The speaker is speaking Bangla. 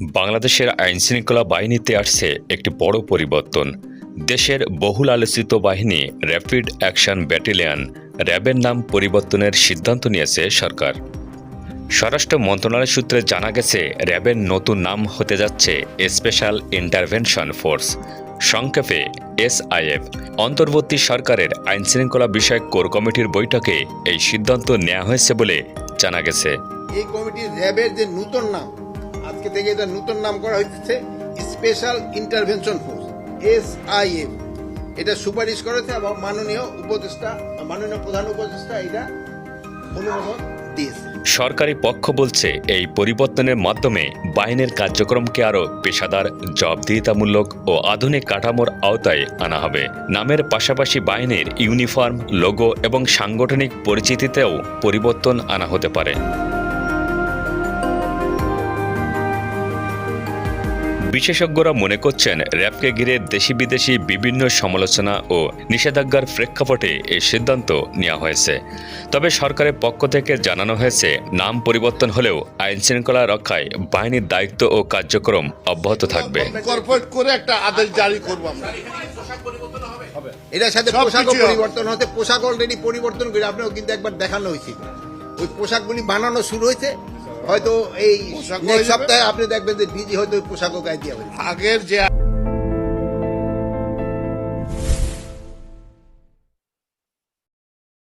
বাংলাদেশের আইনশৃঙ্খলা বাহিনীতে আসছে একটি বড় পরিবর্তন। দেশের বহুল আলোচিত বাহিনী র্যাপিড অ্যাকশন ব্যাটালিয়ন, র্যাবের নাম পরিবর্তনের সিদ্ধান্ত নিয়েছে সরকার। স্বরাষ্ট্র মন্ত্রণালয় সূত্রে জানা গেছে, র্যাবের নতুন নাম হতে যাচ্ছে স্পেশাল ইন্টারভেনশন ফোর্স, সংক্ষেপে এসআইএফ। অন্তর্বর্তী সরকারের আইনশৃঙ্খলা বিষয়ক কোর কমিটির বৈঠকে এই সিদ্ধান্ত নেওয়া হয়েছে বলে জানা গেছে। এই কমিটির র্যাবের যে নতুন নাম আজকে থেকে এটা নতুন নাম করা হয়েছে special intervention force S I F এটা সুপারিশ করেছে এবং মাননীয় উপদেষ্টা, মাননীয় প্রধান উপদেষ্টা এটা অনুমোদন দিয়েছে। সরকারি পক্ষ বলছে এই পরিবর্তনের মাধ্যমে বাহিনীর কার্যক্রমকে আরও পেশাদার, জবাবদিহিতামূলক ও আধুনিক কাঠামোর আওতায় আনা হবে। নামের পাশাপাশি বাহিনীর ইউনিফর্ম, লোগো এবং সাংগঠনিক পরিচিতিতেও পরিবর্তন আনা হতে পারে। বিশেষজ্ঞরা মনে করছেন র্যাবকে ঘিরে দেশি বিদেশি বিভিন্ন সমালোচনা ও নিষেধাজ্ঞার প্রেক্ষাপটে এই সিদ্ধান্ত নেওয়া হয়েছে। তবে সরকারের পক্ষ থেকে জানানো হয়েছে নাম পরিবর্তন হলেও আইন শৃঙ্খলা রক্ষায় বাহিনীর দায়িত্ব ও কার্যক্রম অব্যাহত থাকবে। কর্পোরেট করে একটা আদেশ জারি করব আমরা। এটার সাথে পোশাকও পরিবর্তন হতে পোশাক অলরেডি পরিবর্তন করে আপনাও কিন্তু একবার দেখানো হয়েছিল ওই পোশাকগুলি বানানো শুরু হয়েছে হয়তো এই সপ্তাহে আপনি দেখবেন যে ডিজি হয়তো পোশাকও গায়ে দিয়ে আগের যে